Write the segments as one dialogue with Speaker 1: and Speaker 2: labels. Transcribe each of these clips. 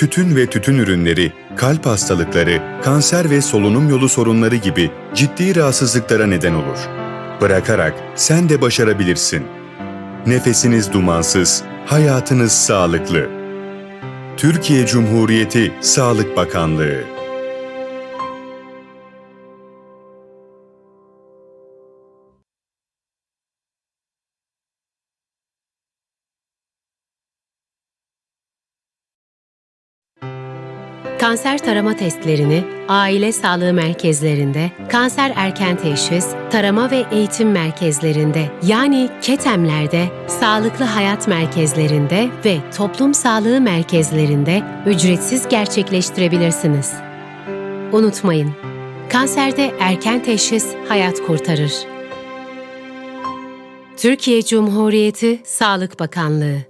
Speaker 1: tütün ve tütün ürünleri, kalp hastalıkları, kanser ve solunum yolu sorunları gibi ciddi rahatsızlıklara neden olur. Bırakarak sen de başarabilirsin. Nefesiniz dumansız, hayatınız sağlıklı. Türkiye Cumhuriyeti Sağlık Bakanlığı
Speaker 2: Kanser tarama testlerini aile sağlığı merkezlerinde, kanser erken teşhis, tarama ve eğitim merkezlerinde yani KETEM'lerde, sağlıklı hayat merkezlerinde ve toplum sağlığı merkezlerinde ücretsiz gerçekleştirebilirsiniz. Unutmayın, kanserde erken teşhis hayat kurtarır. Türkiye Cumhuriyeti Sağlık Bakanlığı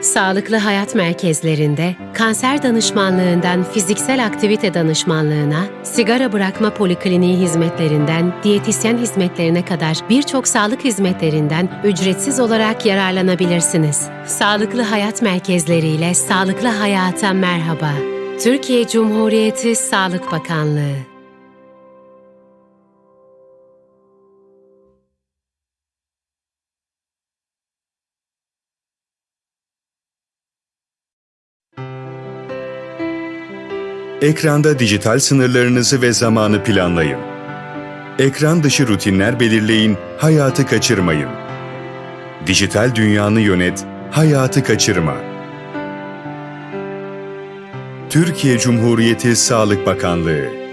Speaker 2: Sağlıklı hayat merkezlerinde kanser danışmanlığından fiziksel aktivite danışmanlığına, sigara bırakma polikliniği hizmetlerinden diyetisyen hizmetlerine kadar birçok sağlık hizmetlerinden ücretsiz olarak yararlanabilirsiniz. Sağlıklı hayat merkezleriyle sağlıklı hayata merhaba. Türkiye Cumhuriyeti Sağlık Bakanlığı
Speaker 1: Ekranda dijital sınırlarınızı ve zamanı planlayın. Ekran dışı rutinler belirleyin, hayatı kaçırmayın. Dijital dünyanı yönet, hayatı kaçırma. Türkiye Cumhuriyeti Sağlık Bakanlığı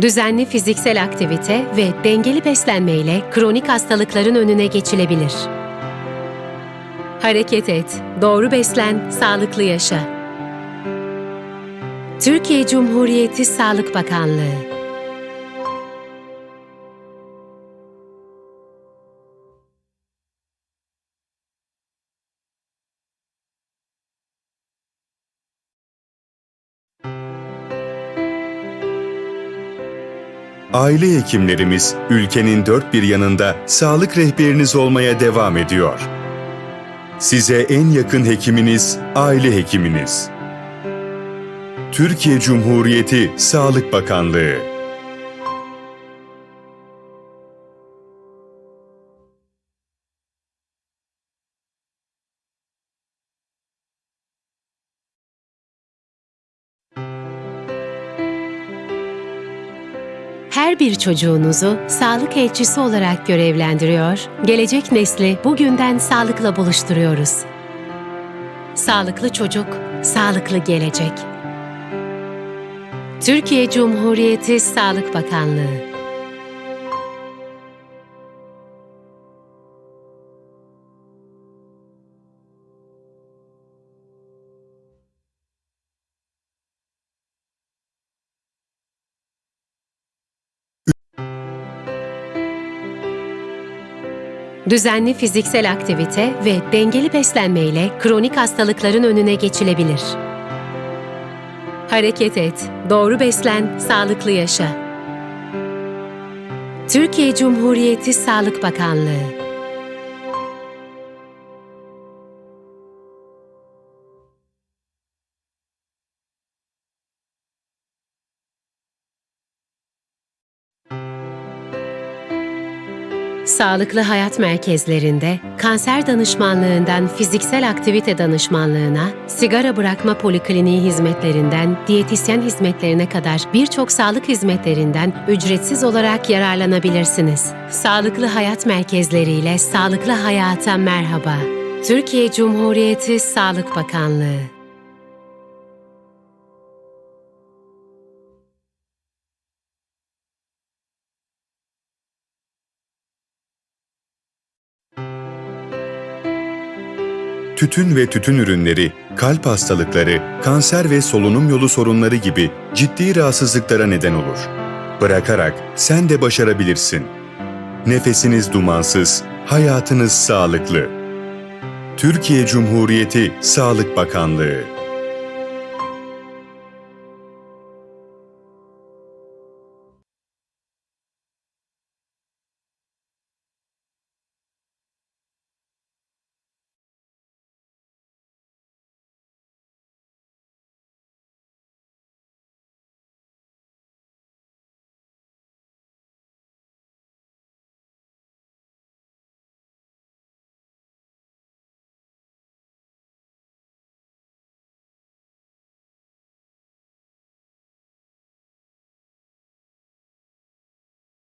Speaker 2: Düzenli fiziksel aktivite ve dengeli beslenme ile kronik hastalıkların önüne geçilebilir. Hareket et, doğru beslen, sağlıklı yaşa. Türkiye Cumhuriyeti Sağlık Bakanlığı
Speaker 1: Aile hekimlerimiz ülkenin dört bir yanında sağlık rehberiniz olmaya devam ediyor. Size en yakın hekiminiz aile hekiminiz. Türkiye Cumhuriyeti Sağlık Bakanlığı
Speaker 2: her bir çocuğunuzu sağlık elçisi olarak görevlendiriyor, gelecek nesli bugünden sağlıkla buluşturuyoruz. Sağlıklı çocuk, sağlıklı gelecek. Türkiye Cumhuriyeti Sağlık Bakanlığı Düzenli fiziksel aktivite ve dengeli beslenme ile kronik hastalıkların önüne geçilebilir. Hareket et, doğru beslen, sağlıklı yaşa. Türkiye Cumhuriyeti Sağlık Bakanlığı Sağlıklı hayat merkezlerinde kanser danışmanlığından fiziksel aktivite danışmanlığına, sigara bırakma polikliniği hizmetlerinden diyetisyen hizmetlerine kadar birçok sağlık hizmetlerinden ücretsiz olarak yararlanabilirsiniz. Sağlıklı hayat merkezleriyle sağlıklı hayata merhaba. Türkiye Cumhuriyeti Sağlık Bakanlığı
Speaker 1: tütün ve tütün ürünleri, kalp hastalıkları, kanser ve solunum yolu sorunları gibi ciddi rahatsızlıklara neden olur. Bırakarak sen de başarabilirsin. Nefesiniz dumansız, hayatınız sağlıklı. Türkiye Cumhuriyeti Sağlık Bakanlığı